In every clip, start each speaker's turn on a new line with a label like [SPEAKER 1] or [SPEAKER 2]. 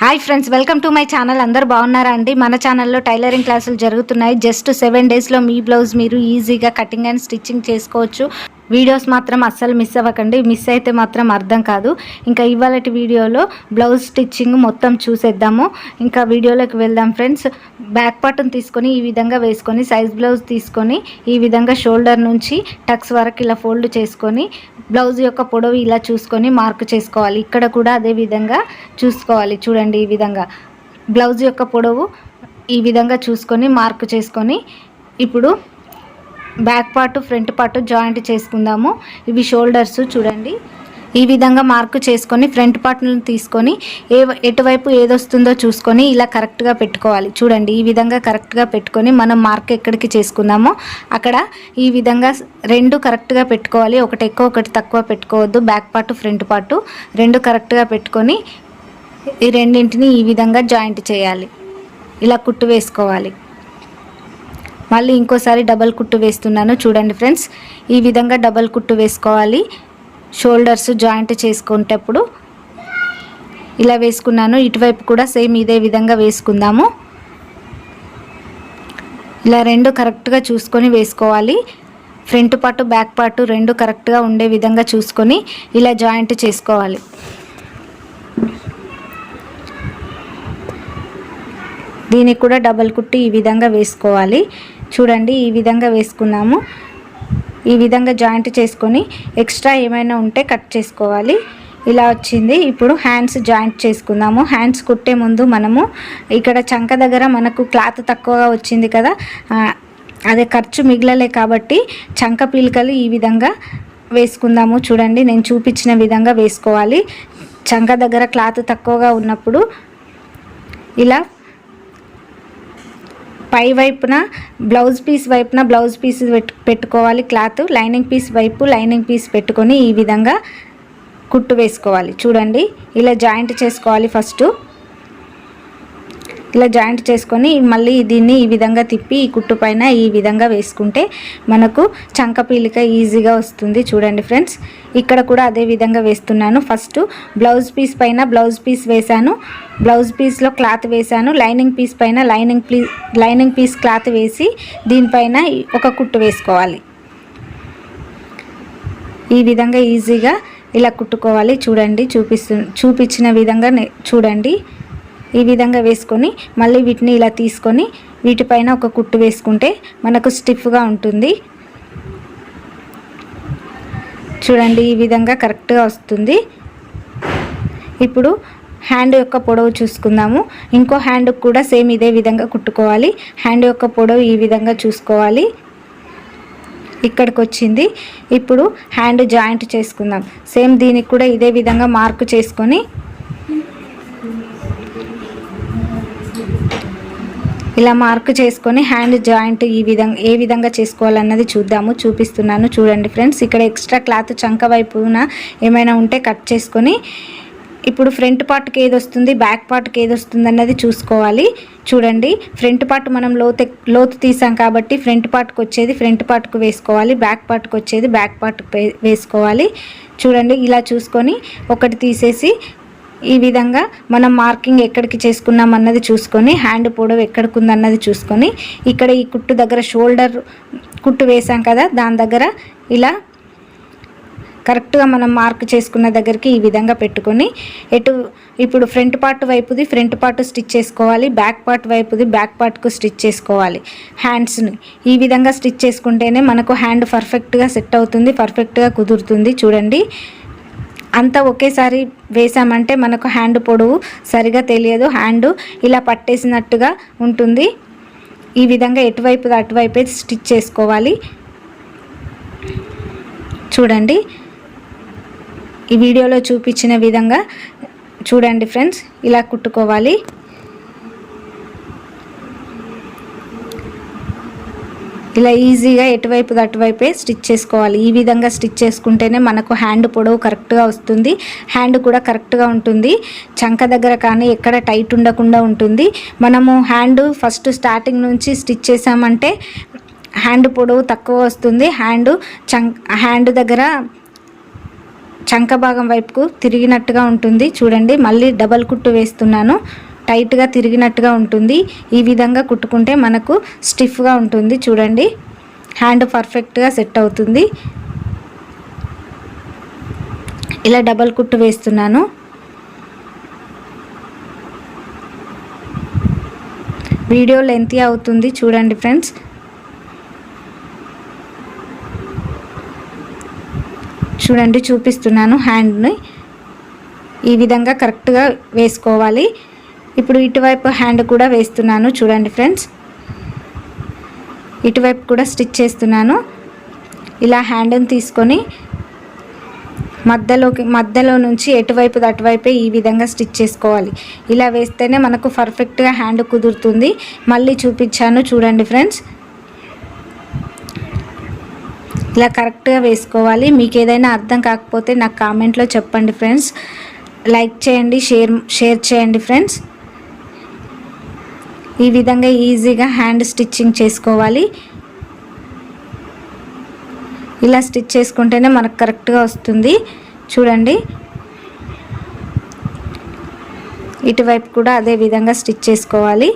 [SPEAKER 1] Hi friends welcome to my channel. అందరు బాగున్నారా అండి? మన ఛానల్లో టైలరింగ్ క్లాసులు జరుగుతున్నాయి. జస్ట్ సెవెన్ డేస్లో మీ బ్లౌజ్ మీరు ఈజీగా కటింగ్ అండ్ స్టిచ్చింగ్ చేసుకోవచ్చు. వీడియోస్ మాత్రం అస్సలు మిస్ అవ్వకండి. మిస్ అయితే మాత్రం అర్థం కాదు. ఇంకా ఇవాళ వీడియోలో బ్లౌజ్ స్టిచ్చింగ్ మొత్తం చూసేద్దాము. ఇంకా వీడియోలోకి వెళ్దాం ఫ్రెండ్స్ బ్యాక్ పార్ట్ని తీసుకొని ఈ విధంగా వేసుకొని సైజ్ బ్లౌజ్ తీసుకొని ఈ విధంగా షోల్డర్ నుంచి టక్స్ వరకు ఇలా ఫోల్డ్ చేసుకొని బ్లౌజ్ యొక్క పొడవు ఇలా చూసుకొని మార్క్ చేసుకోవాలి. ఇక్కడ కూడా అదే విధంగా చూసుకోవాలి. చూడండి ఈ విధంగా. బ్లౌజ్ యొక్క పొడవు ఈ విధంగా చూసుకొని మార్క్ చేసుకొని ఇప్పుడు back part front part joint చేసుకుందాము. ఇవి షోల్డర్స్ చూడండి. ఈ విధంగా మార్కు చేసుకొని ఫ్రంట్ పార్ట్ను తీసుకొని ఏ ఎటువైపు ఏదొస్తుందో చూసుకొని ఇలా కరెక్ట్గా పెట్టుకోవాలి. చూడండి ఈ విధంగా కరెక్ట్గా పెట్టుకొని మనం మార్క్ ఎక్కడికి చేసుకుందామో అక్కడ ఈ విధంగా రెండు కరెక్ట్గా పెట్టుకోవాలి. ఒకటి ఎక్కువ ఒకటి తక్కువ పెట్టుకోవద్దు. బ్యాక్ పార్ట్ ఫ్రంట్ పార్ట్ రెండు కరెక్ట్గా పెట్టుకొని ఈ రెండింటిని ఈ విధంగా జాయింట్ చేయాలి. ఇలా కుట్టు వేసుకోవాలి. మళ్ళీ ఇంకోసారి డబల్ కుట్టు వేస్తున్నాను. చూడండి ఫ్రెండ్స్ ఈ విధంగా డబల్ కుట్టు వేసుకోవాలి. షోల్డర్స్ జాయింట్ చేసుకునేటప్పుడు ఇలా వేసుకున్నాను. ఇటువైపు కూడా సేమ్ ఇదే విధంగా వేసుకుందాము. ఇలా రెండు కరెక్ట్గా చూసుకొని వేసుకోవాలి. ఫ్రంట్ పార్ట్ బ్యాక్ పార్ట్ రెండు కరెక్ట్గా ఉండే విధంగా చూసుకొని ఇలా జాయింట్ చేసుకోవాలి. దీనికి కూడా డబల్ కుట్టి ఈ విధంగా వేసుకోవాలి. చూడండి ఈ విధంగా వేసుకున్నాము. ఈ విధంగా జాయింట్ చేసుకొని ఎక్స్ట్రా ఏమైనా ఉంటే కట్ చేసుకోవాలి. ఇలా వచ్చింది. ఇప్పుడు హ్యాండ్స్ జాయింట్ చేసుకుందాము. హ్యాండ్స్ కుట్టే ముందు మనము ఇక్కడ చంక దగ్గర మనకు క్లాత్ తక్కువగా వచ్చింది కదా అదే ఖర్చు మిగిలలే కాబట్టి చంక పీలికలు ఈ విధంగా వేసుకుందాము. చూడండి నేను చూపించిన విధంగా వేసుకోవాలి. చంక దగ్గర క్లాత్ తక్కువగా ఉన్నప్పుడు ఇలా పై వైపున బ్లౌజ్ పీస్ వైపున బ్లౌజ్ పీస్ పెట్టుకోవాలి క్లాత్. లైనింగ్ పీస్ వైపు లైనింగ్ పీస్ పెట్టుకొని ఈ విధంగా కుట్టు వేసుకోవాలి. చూడండి ఇలా జాయింట్ చేసుకోవాలి ఫస్ట్. ఇలా జాయింట్ చేసుకొని మళ్ళీ దీన్ని ఈ విధంగా తిప్పి ఈ కుట్టు పైన ఈ విధంగా వేసుకుంటే మనకు చంక పీలిక ఈజీగా వస్తుంది. చూడండి ఫ్రెండ్స్ ఇక్కడ కూడా అదే విధంగా వేస్తున్నాను. ఫస్ట్ బ్లౌజ్ పీస్ పైన బ్లౌజ్ పీస్ వేశాను. బ్లౌజ్ పీస్లో క్లాత్ వేశాను. లైనింగ్ పీస్ పైన lining piece lining piece cloth వేసి దీనిపైన ఒక కుట్టు వేసుకోవాలి. ఈ విధంగా ఈజీగా ఇలా కుట్టుకోవాలి. చూడండి చూపిస్తు చూపించిన విధంగా చూడండి. ఈ విధంగా వేసుకొని మళ్ళీ వీటిని ఇలా తీసుకొని వీటిపైన ఒక కుట్టు వేసుకుంటే మనకు స్టిఫ్గా ఉంటుంది. చూడండి ఈ విధంగా కరెక్ట్గా వస్తుంది. ఇప్పుడు హ్యాండ్ యొక్క పొడవు చూసుకుందాము. ఇంకో హ్యాండ్ కూడా సేమ్ ఇదే విధంగా కుట్టుకోవాలి. హ్యాండ్ యొక్క పొడవు ఈ విధంగా చూసుకోవాలి. ఇక్కడికి వచ్చింది ఇప్పుడు హ్యాండ్ జాయింట్ చేసుకుందాం. సేమ్ దీనికి కూడా ఇదే విధంగా మార్కు చేసుకొని ఇలా మార్క్ చేసుకొని హ్యాండ్ జాయింట్ ఈ విధంగా ఏ విధంగా చేసుకోవాలన్నది చూద్దాము చూపిస్తున్నాను. చూడండి ఫ్రెండ్స్ ఇక్కడ ఎక్స్ట్రా క్లాత్ చంక వైపున ఏమైనా ఉంటే కట్ చేసుకొని ఇప్పుడు ఫ్రంట్ పార్ట్కి ఏది వస్తుంది బ్యాక్ పార్ట్కి ఏది వస్తుంది అన్నది చూసుకోవాలి. చూడండి ఫ్రంట్ పార్ట్ మనం లోతు లోతు తీసాం కాబట్టి ఫ్రంట్ పార్ట్కి వచ్చేది ఫ్రంట్ పార్ట్కు వేసుకోవాలి బ్యాక్ పార్ట్కి వచ్చేది బ్యాక్ పార్ట్కి వేసుకోవాలి. చూడండి ఇలా చూసుకొని ఒకటి తీసేసి ఈ విధంగా మనం మార్కింగ్ ఎక్కడికి చేసుకున్నాం అన్నది చూసుకొని హ్యాండ్ పొడవు ఎక్కడికి ఉందన్నది చూసుకొని ఇక్కడ ఈ కుట్టు దగ్గర షోల్డర్ కుట్టు వేసాం కదా దాని దగ్గర ఇలా కరెక్ట్గా మనం మార్క్ చేసుకున్న దగ్గరికి ఈ విధంగా పెట్టుకొని ఎటు ఇప్పుడు ఫ్రంట్ పార్ట్ వైపుది ఫ్రంట్ పార్ట్ స్టిచ్ చేసుకోవాలి బ్యాక్ పార్ట్ వైపుది బ్యాక్ పార్ట్కు స్టిచ్ చేసుకోవాలి హ్యాండ్స్ని. ఈ విధంగా స్టిచ్ చేసుకుంటేనే మనకు హ్యాండ్ పర్ఫెక్ట్గా సెట్ అవుతుంది పర్ఫెక్ట్గా కుదురుతుంది చూడండి. అంతా ఒకేసారి వేసామంటే మనకు హ్యాండ్ పొడవు సరిగా తెలియదు. హ్యాండ్ ఇలా పట్టేసినట్టుగా ఉంటుంది. ఈ విధంగా ఎటువైపు అటువైపే స్టిచ్ చేసుకోవాలి. చూడండి. ఈ వీడియోలో చూపించిన విధంగా చూడండి ఫ్రెండ్స్ ఇలా కుట్టుకోవాలి. ఇలా ఈజీగా ఎటువైపు అటువైపే స్టిచ్ చేసుకోవాలి. ఈ విధంగా స్టిచ్ చేసుకుంటేనే మనకు హ్యాండ్ పొడవు కరెక్ట్గా వస్తుంది. హ్యాండ్ కూడా కరెక్ట్గా ఉంటుంది. చంక దగ్గర కానీ ఎక్కడ టైట్ ఉండకుండా ఉంటుంది. మనము హ్యాండ్ ఫస్ట్ స్టార్టింగ్ నుంచి స్టిచ్ చేసామంటే హ్యాండ్ పొడవు తక్కువ వస్తుంది. హ్యాండ్ చంక్ హ్యాండ్ దగ్గర చంక భాగం వైపుకు తిరిగినట్టుగా ఉంటుంది. చూడండి మళ్ళీ డబల్ కుట్టు వేస్తున్నాను. టైట్గా తిరిగినట్టుగా ఉంటుంది. ఈ విధంగా కుట్టుకుంటే మనకు స్టిఫ్గా ఉంటుంది. చూడండి. హ్యాండ్ పర్ఫెక్ట్గా సెట్ అవుతుంది. ఇలా డబల్ కుట్టు వేస్తున్నాను. వీడియో లెంతీ అవుతుంది. చూడండి ఫ్రెండ్స్. చూడండి చూపిస్తున్నాను హ్యాండ్ని. ఈ విధంగా కరెక్ట్గా వేసుకోవాలి. ఇప్పుడు ఇటువైపు హ్యాండ్ కూడా వేస్తున్నాను. చూడండి ఫ్రెండ్స్. ఇటువైపు కూడా స్టిచ్ చేస్తున్నాను. ఇలా హ్యాండ్ని తీసుకొని మధ్యలోకి మధ్యలో నుంచి ఎటువైపు అటువైపే ఈ విధంగా స్టిచ్ చేసుకోవాలి. ఇలా వేస్తేనే మనకు పర్ఫెక్ట్గా హ్యాండ్ కుదురుతుంది. మళ్ళీ చూపించాను. చూడండి ఫ్రెండ్స్. ఇలా కరెక్ట్గా వేసుకోవాలి. మీకు ఏదైనా అర్థం కాకపోతే నాకు కామెంట్లో చెప్పండి ఫ్రెండ్స్. లైక్ చేయండి షేర్ షేర్ చేయండి ఫ్రెండ్స్. ఈ విధంగా ఈజీగా హ్యాండ్ స్టిచ్చింగ్ చేసుకోవాలి. ఇలా స్టిచ్ చేసుకుంటేనే మనకు కరెక్ట్గా వస్తుంది. చూడండి. ఇటువైపు కూడా అదే విధంగా స్టిచ్ చేసుకోవాలి.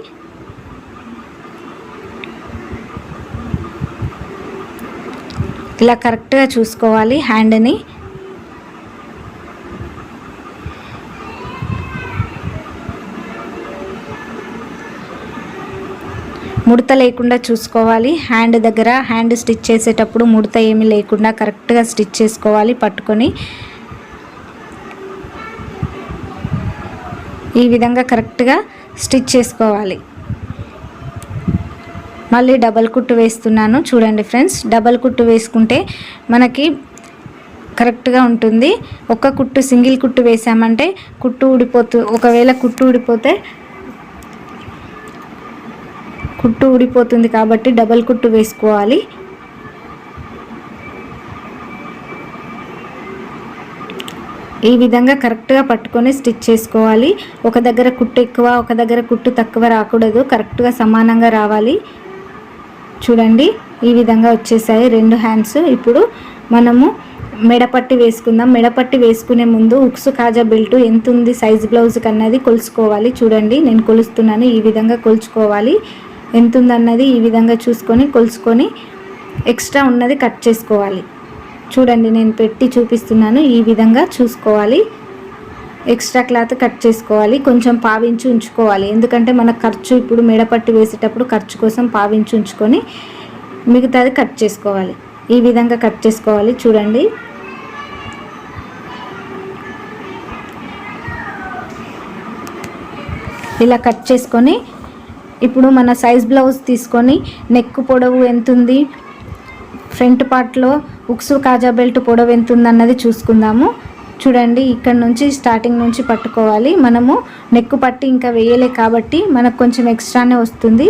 [SPEAKER 1] ఇలా కరెక్ట్గా చూసుకోవాలి హ్యాండ్ని. ముడత లేకుండా చూసుకోవాలి. హ్యాండ్ దగ్గర హ్యాండ్ స్టిచ్ చేసేటప్పుడు ముడత ఏమీ లేకుండా కరెక్ట్గా స్టిచ్ చేసుకోవాలి పట్టుకొని. ఈ విధంగా కరెక్ట్గా స్టిచ్ చేసుకోవాలి. మళ్ళీ డబల్ కుట్టు వేస్తున్నాను. చూడండి ఫ్రెండ్స్ డబల్ కుట్టు వేసుకుంటే మనకి కరెక్ట్గా ఉంటుంది. ఒక కుట్టు సింగిల్ కుట్టు వేసామంటే కుట్టు ఊడిపోతూ ఒకవేళ కుట్టు ఊడిపోతే కుట్టు ఊడిపోతుంది కాబట్టి డబల్ కుట్టు వేసుకోవాలి. ఈ విధంగా కరెక్ట్గా పట్టుకొని స్టిచ్ చేసుకోవాలి. ఒక దగ్గర కుట్టు ఎక్కువ ఒక దగ్గర కుట్టు తక్కువ రాకూడదు. కరెక్ట్గా సమానంగా రావాలి. చూడండి ఈ విధంగా వచ్చేసాయి రెండు హ్యాండ్స్. ఇప్పుడు మనము మెడపట్టి వేసుకుందాం. మెడపట్టి వేసుకునే ముందు ఉక్స్ కాజా బెల్ట్ ఎంత ఉంది? సైజ్ బ్లౌజ్కి అన్నది కొలుసుకోవాలి చూడండి నేను కొలుస్తున్నాను. ఈ విధంగా కొలుచుకోవాలి. ఎంత ఉందన్నది ఈ విధంగా చూసుకొని కొలుసుకొని ఎక్స్ట్రా ఉన్నది కట్ చేసుకోవాలి. చూడండి నేను పెట్టి చూపిస్తున్నాను. ఈ విధంగా చూసుకోవాలి. ఎక్స్ట్రా క్లాత్ కట్ చేసుకోవాలి. కొంచెం పావించి ఉంచుకోవాలి. ఎందుకంటే మన ఖర్చు ఇప్పుడు మెడపట్టు వేసేటప్పుడు ఖర్చు కోసం పావించి ఉంచుకొని మిగతాది కట్ చేసుకోవాలి. ఈ విధంగా కట్ చేసుకోవాలి. చూడండి. ఇలా కట్ చేసుకొని ఇప్పుడు మన సైజ్ బ్లౌజ్ తీసుకొని నెక్ పొడవు ఎంత ఉంది ఫ్రంట్ పార్ట్లో ఉక్సు కాజా బెల్ట్ పొడవు ఎంత ఉంది అన్నది చూసుకుందాము. చూడండి ఇక్కడ నుంచి స్టార్టింగ్ నుంచి పట్టుకోవాలి. మనము నెక్ పట్టి ఇంకా వేయలే కాబట్టి మనకు కొంచెం ఎక్స్ట్రానే వస్తుంది.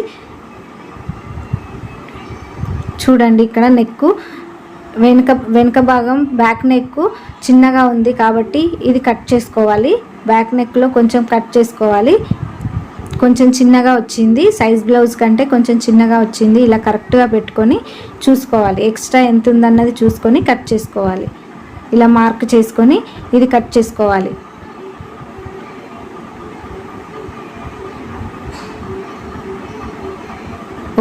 [SPEAKER 1] చూడండి ఇక్కడ నెక్కు వెనుక వెనుక భాగం బ్యాక్ నెక్ చిన్నగా ఉంది కాబట్టి ఇది కట్ చేసుకోవాలి. బ్యాక్ నెక్లో కొంచెం కట్ చేసుకోవాలి. కొంచెం చిన్నగా వచ్చింది. సైజ్ బ్లౌజ్ కంటే కొంచెం చిన్నగా వచ్చింది. ఇలా కరెక్ట్గా పెట్టుకొని చూసుకోవాలి. ఎక్స్ట్రా ఎంత ఉందన్నది చూసుకొని కట్ చేసుకోవాలి. ఇలా మార్క్ చేసుకొని ఇది కట్ చేసుకోవాలి.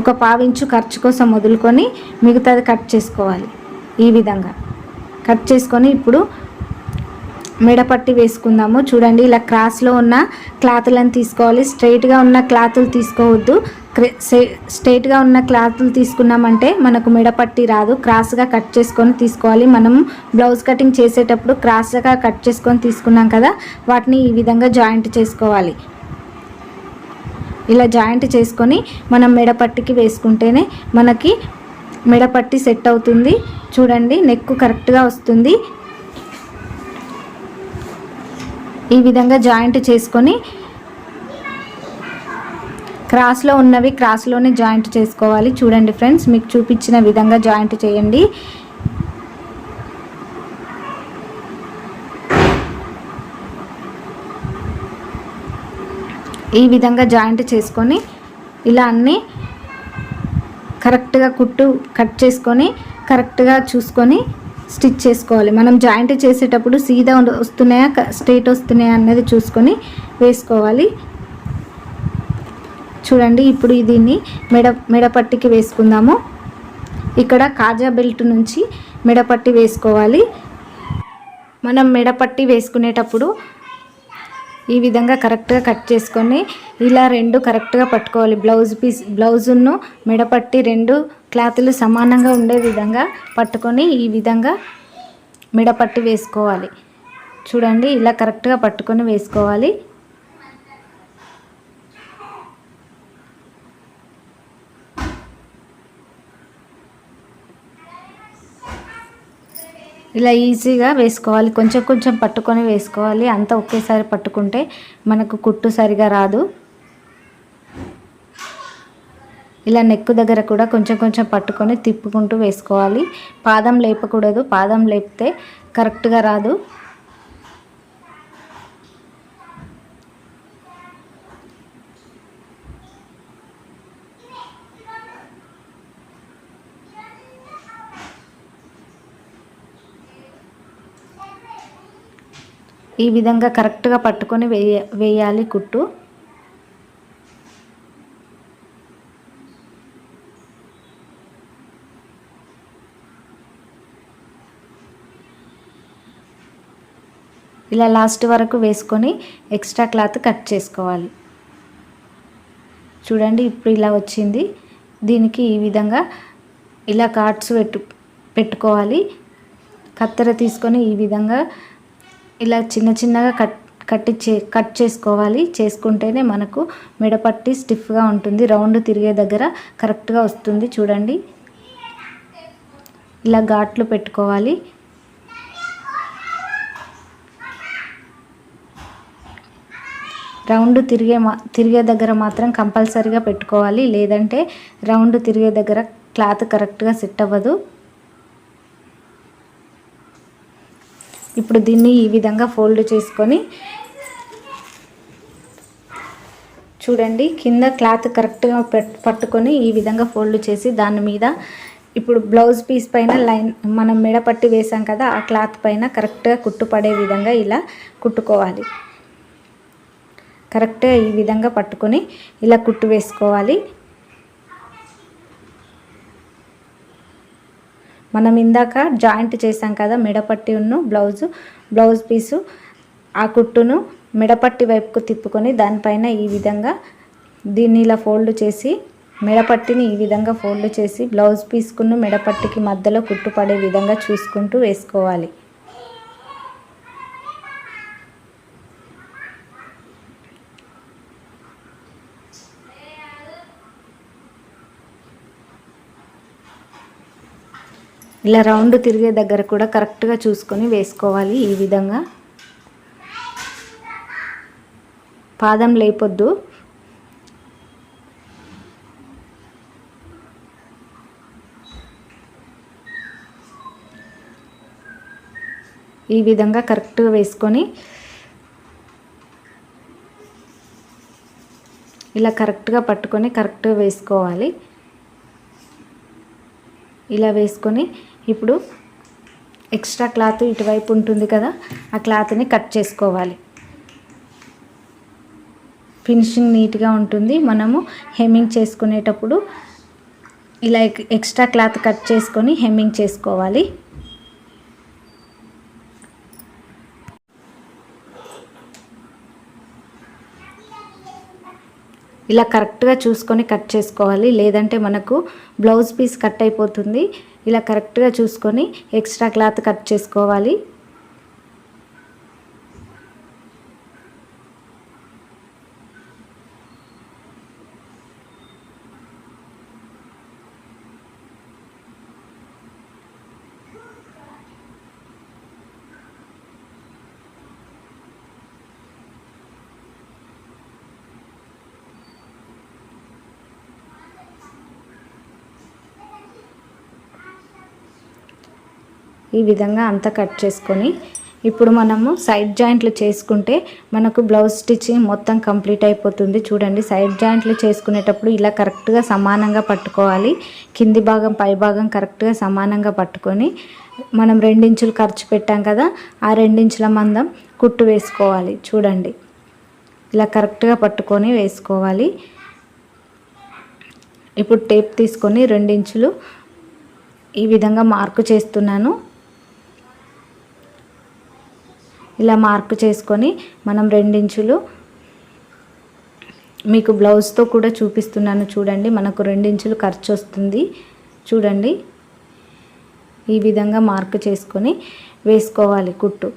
[SPEAKER 1] ఒక పావించు ఖర్చు కోసం వదులుకొని మిగతాది కట్ చేసుకోవాలి. ఈ విధంగా. కట్ చేసుకొని ఇప్పుడు మెడపట్టి వేసుకుందాము. చూడండి ఇలా క్రాస్లో ఉన్న క్లాతులను తీసుకోవాలి. స్ట్రైట్గా ఉన్న క్లాతులు తీసుకోవద్దు. స్ట్రైట్గా ఉన్న క్లాతులు తీసుకున్నామంటే మనకు మెడపట్టి రాదు. క్రాస్గా కట్ చేసుకొని తీసుకోవాలి. మనం బ్లౌజ్ కటింగ్ చేసేటప్పుడు క్రాస్గా కట్ చేసుకొని తీసుకున్నాం కదా వాటిని ఈ విధంగా జాయింట్ చేసుకోవాలి. ఇలా జాయింట్ చేసుకొని మనం మెడపట్టికి వేసుకుంటేనే మనకి మెడపట్టి సెట్ అవుతుంది. చూడండి నెక్ కరెక్ట్గా వస్తుంది. ఈ విధంగా జాయింట్ చేసుకొని క్రాస్లో ఉన్నవి క్రాస్లోనే జాయింట్ చేసుకోవాలి. చూడండి ఫ్రెండ్స్ మీకు చూపించిన విధంగా జాయింట్ చేయండి. ఈ విధంగా జాయింట్ చేసుకొని ఇలా అన్నీ కరెక్ట్గా కుట్టు కట్ చేసుకొని కరెక్ట్గా చూసుకొని స్టిచ్ చేసుకోవాలి. మనం జాయింట్ చేసేటప్పుడు సీదా వస్తున్నాయా? క- స్ట్రైట్ వస్తున్నాయా అన్నది చూసుకొని వేసుకోవాలి. చూడండి ఇప్పుడు దీన్ని మెడ మెడపట్టికి వేసుకుందాము. ఇక్కడ కాజా బెల్ట్ నుంచి మెడపట్టి వేసుకోవాలి. మనం మెడపట్టి వేసుకునేటప్పుడు ఈ విధంగా కరెక్ట్గా కట్ చేసుకొని ఇలా రెండు కరెక్ట్గా పట్టుకోవాలి. బ్లౌజ్ పీస్ బ్లౌజును మెడపట్టి రెండు క్లాతులు సమానంగా ఉండే విధంగా పట్టుకొని ఈ విధంగా మెడపట్టి వేసుకోవాలి. చూడండి ఇలా కరెక్ట్గా పట్టుకొని వేసుకోవాలి. ఇలా ఈజీగా వేసుకోవాలి. కొంచెం కొంచెం పట్టుకొని వేసుకోవాలి. అంతా ఒకేసారి పట్టుకుంటే మనకు కుట్టు సరిగా రాదు. ఇలా నెక్ దగ్గర కూడా కొంచెం కొంచెం పట్టుకొని తిప్పుకుంటూ వేసుకోవాలి. పాదం లేపకూడదు. పాదం లేపితే కరెక్ట్గా రాదు. ఈ విధంగా కరెక్ట్గా పట్టుకొని వేయ వేయాలి కుట్టు. ఇలా లాస్ట్ వరకు వేసుకొని ఎక్స్ట్రా క్లాత్ కట్ చేసుకోవాలి. చూడండి ఇప్పుడు ఇలా వచ్చింది. దీనికి ఈ విధంగా ఇలా కార్డ్స్ పెట్టు పెట్టుకోవాలి. కత్తెర తీసుకొని ఈ విధంగా ఇలా చిన్న చిన్నగా కట్ కట్టి చే కట్ చేసుకోవాలి. చేసుకుంటేనే మనకు మెడపట్టి స్టిఫ్గా ఉంటుంది. రౌండ్ తిరిగే దగ్గర కరెక్ట్గా వస్తుంది. చూడండి. ఇలా ఘాట్లు పెట్టుకోవాలి. రౌండ్ తిరిగే మా తిరిగే దగ్గర మాత్రం కంపల్సరీగా పెట్టుకోవాలి. లేదంటే రౌండ్ తిరిగే దగ్గర క్లాత్ కరెక్ట్గా సెట్ అవ్వదు. ఇప్పుడు దీన్ని ఈ విధంగా ఫోల్డ్ చేసుకొని చూడండి కింద క్లాత్ కరెక్ట్గా పట్టుకొని ఈ విధంగా ఫోల్డ్ చేసి దాని మీద ఇప్పుడు బ్లౌజ్ పీస్ పైన లైన్ మనం మెడపట్టి వేసాం కదా ఆ క్లాత్ పైన కరెక్ట్గా కుట్టు పడే విధంగా ఇలా కుట్టుకోవాలి. కరెక్ట్గా ఈ విధంగా పట్టుకొని ఇలా కుట్టు వేసుకోవాలి. మనం ఇందాక జాయింట్ చేసాం కదా మెడపట్టి ఉన్న బ్లౌజు బ్లౌజ్ పీసు ఆ కుట్టును మెడపట్టి వైపుకు తిప్పుకొని దానిపైన ఈ విధంగా దీన్ని ఇలా ఫోల్డ్ చేసి మెడపట్టిని ఈ విధంగా ఫోల్డ్ చేసి బ్లౌజ్ పీస్కును మెడపట్టికి మధ్యలో కుట్టు పడే విధంగా చూసుకుంటూ వేసుకోవాలి. ఇలా రౌండ్ తిరిగే దగ్గర కూడా కరెక్ట్గా చూసుకొని వేసుకోవాలి ఈ విధంగా. పాదం లేపొద్దు. ఈ విధంగా కరెక్ట్గా వేసుకొని ఇలా కరెక్ట్గా పట్టుకొని కరెక్ట్గా వేసుకోవాలి. ఇలా వేసుకొని ఇప్పుడు ఎక్స్ట్రా క్లాత్ ఇటువైపు ఉంటుంది కదా ఆ క్లాత్ని కట్ చేసుకోవాలి. ఫినిషింగ్ నీట్గా ఉంటుంది. మనము హెమ్మింగ్ చేసుకునేటప్పుడు ఇలా ఎక్స్ట్రా క్లాత్ కట్ చేసుకొని హెమ్మింగ్ చేసుకోవాలి. ఇలా కరెక్ట్గా చూసుకొని కట్ చేసుకోవాలి. లేదంటే మనకు బ్లౌజ్ పీస్ కట్ అయిపోతుంది. ఇలా కరెక్ట్గా చూసుకొని ఎక్స్ట్రా క్లాత్ కట్ చేసుకోవాలి. ఈ విధంగా అంతా కట్ చేసుకొని ఇప్పుడు మనము సైడ్ జాయింట్లు చేసుకుంటే మనకు బ్లౌజ్ స్టిచ్చింగ్ మొత్తం కంప్లీట్ అయిపోతుంది. చూడండి సైడ్ జాయింట్లు చేసుకునేటప్పుడు ఇలా కరెక్ట్గా సమానంగా పట్టుకోవాలి. కింది భాగం పై భాగం కరెక్ట్గా సమానంగా పట్టుకొని మనం రెండించులు ఖర్చు పెట్టాం కదా ఆ రెండించుల మందం కుట్టు వేసుకోవాలి. చూడండి ఇలా కరెక్ట్గా పట్టుకొని వేసుకోవాలి. ఇప్పుడు టేప్ తీసుకొని రెండించులు ఈ విధంగా మార్కు చేస్తున్నాను. ఇలా మార్కు చేసుకొని మనం రెండించులు. మీకు బ్లౌజ్తో కూడా చూపిస్తున్నాను చూడండి మనకు రెండించులు ఖర్చు వస్తుంది. చూడండి. ఈ విధంగా మార్క్ చేసుకొని వేసుకోవాలి కుట్టు.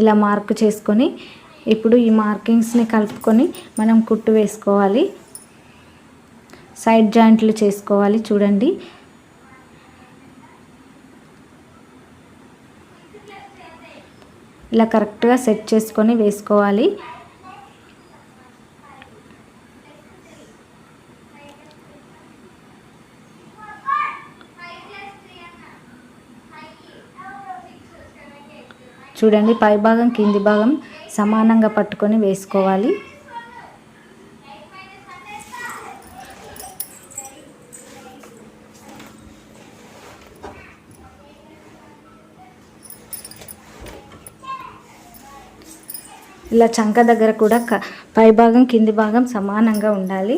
[SPEAKER 1] ఇలా మార్క్ చేసుకొని ఇప్పుడు ఈ మార్కింగ్స్ని కలుపుకొని మనం కుట్టు వేసుకోవాలి. సైడ్ జాయింట్లు చేసుకోవాలి చూడండి. ఇలా కరెక్ట్గా సెట్ చేసుకొని వేసుకోవాలి. చూడండి పై భాగం కింది భాగం సమానంగా పట్టుకొని వేసుకోవాలి. ఇలా చంక దగ్గర కూడా పై భాగం కింది భాగం సమానంగా ఉండాలి.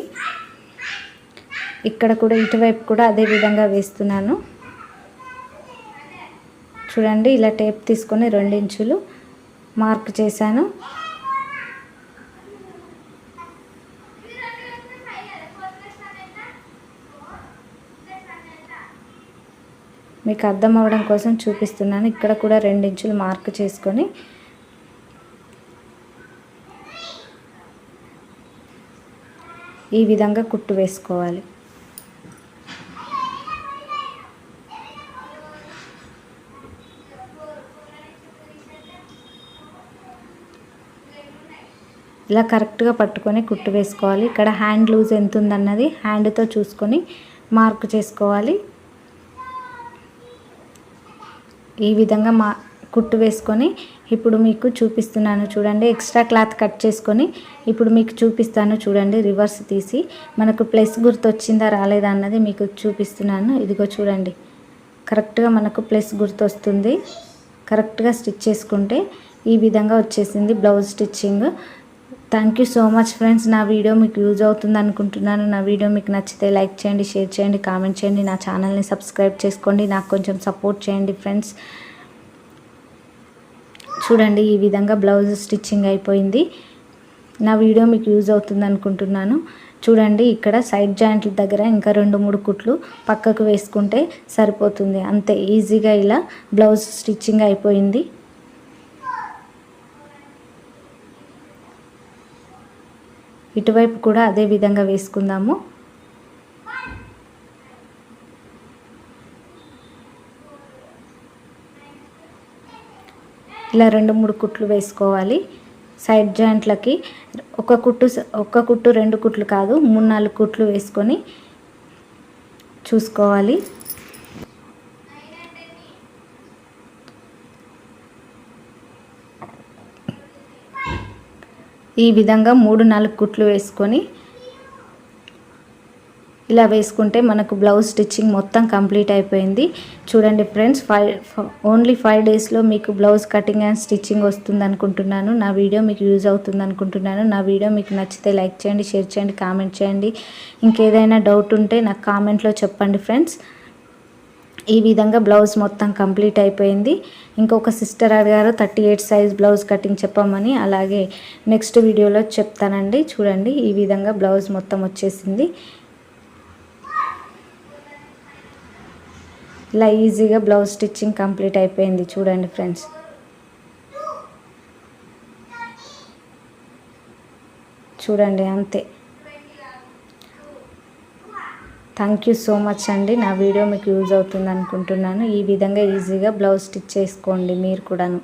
[SPEAKER 1] ఇక్కడ కూడా ఇటువైపు కూడా అదే విధంగా వేస్తున్నాను. చూడండి ఇలా టేప్ తీసుకొని రెండించులు మార్క్ చేశాను. మీకు అర్థం అవ్వడం కోసం చూపిస్తున్నాను. ఇక్కడ కూడా రెండించులు మార్క్ చేసుకొని ఈ విధంగా కుట్టు వేసుకోవాలి. ఇలా కరెక్ట్గా పట్టుకొని కుట్టు వేసుకోవాలి. ఇక్కడ హ్యాండ్ లూజ్ ఎంత ఉందన్నది హ్యాండ్తో చూసుకొని మార్క్ చేసుకోవాలి. ఈ విధంగా మా కుట్టు వేసుకొని ఇప్పుడు మీకు చూపిస్తున్నాను చూడండి. ఎక్స్ట్రా క్లాత్ కట్ చేసుకొని ఇప్పుడు మీకు చూపిస్తాను చూడండి. రివర్స్ తీసి మనకు ప్లస్ గుర్తు వచ్చిందా రాలేదా అన్నది మీకు చూపిస్తున్నాను. ఇదిగో చూడండి. కరెక్ట్గా మనకు ప్లస్ గుర్తు వస్తుంది కరెక్ట్గా స్టిచ్ చేసుకుంటే ఈ విధంగా వచ్చేసింది blouse stitching. Thank you so much friends. నా వీడియో మీకు యూజ్ అవుతుంది అనుకుంటున్నాను. నా వీడియో మీకు నచ్చితే లైక్ చేయండి షేర్ చేయండి కామెంట్ చేయండి. నా ఛానల్ని సబ్స్క్రైబ్ చేసుకోండి. నాకు కొంచెం సపోర్ట్ చేయండి ఫ్రెండ్స్. చూడండి ఈ విధంగా బ్లౌజ్ స్టిచ్చింగ్ అయిపోయింది. నా వీడియో మీకు యూజ్ అవుతుంది అనుకుంటున్నాను. చూడండి ఇక్కడ సైడ్ జాయింట్ల దగ్గర ఇంకా రెండు మూడు కుట్లు పక్కకు వేసుకుంటే సరిపోతుంది. అంతే ఈజీగా ఇలా బ్లౌజ్ స్టిచ్చింగ్ అయిపోయింది. ఇటువైపు కూడా అదే విధంగా వేసుకుందాము. ఇలా రెండు మూడు కుట్లు వేసుకోవాలి. సైడ్ జాయింట్లకి ఒక కుట్టు ఒక కుట్టు రెండు కుట్లు కాదు మూడు నాలుగు కుట్లు వేసుకొని చూసుకోవాలి. ఈ విధంగా మూడు నాలుగు కుట్లు వేసుకొని ఇలా వేసుకుంటే మనకు బ్లౌజ్ స్టిచ్చింగ్ మొత్తం కంప్లీట్ అయిపోయింది. చూడండి ఫ్రెండ్స్ ఫైవ్ ఓన్లీ ఫైవ్ డేస్లో మీకు బ్లౌజ్ కటింగ్ అండ్ స్టిచ్చింగ్ వస్తుంది అనుకుంటున్నాను నా వీడియో మీకు యూజ్ అవుతుంది అనుకుంటున్నాను నా వీడియో మీకు నచ్చితే లైక్ చేయండి షేర్ చేయండి కామెంట్ చేయండి. ఇంకేదైనా డౌట్ ఉంటే నాకు కామెంట్లో చెప్పండి ఫ్రెండ్స్. ఈ విధంగా బ్లౌజ్ మొత్తం కంప్లీట్ అయిపోయింది. ఇంకొక సిస్టర్ అడిగారు thirty eight size blouse cutting చెప్పమని. అలాగే నెక్స్ట్ వీడియోలో చెప్తానండి. చూడండి ఈ విధంగా బ్లౌజ్ మొత్తం వచ్చేసింది. ఇలా ఈజీగా బ్లౌజ్ స్టిచ్చింగ్ కంప్లీట్ అయిపోయింది. చూడండి ఫ్రెండ్స్. చూడండి అంతే. థ్యాంక్ యూ సో మచ్ అండి. నా వీడియో మీకు యూజ్ అవుతుంది అనుకుంటున్నాను. ఈ విధంగా ఈజీగా బ్లౌజ్ స్టిచ్ చేసుకోండి మీరు కూడాను.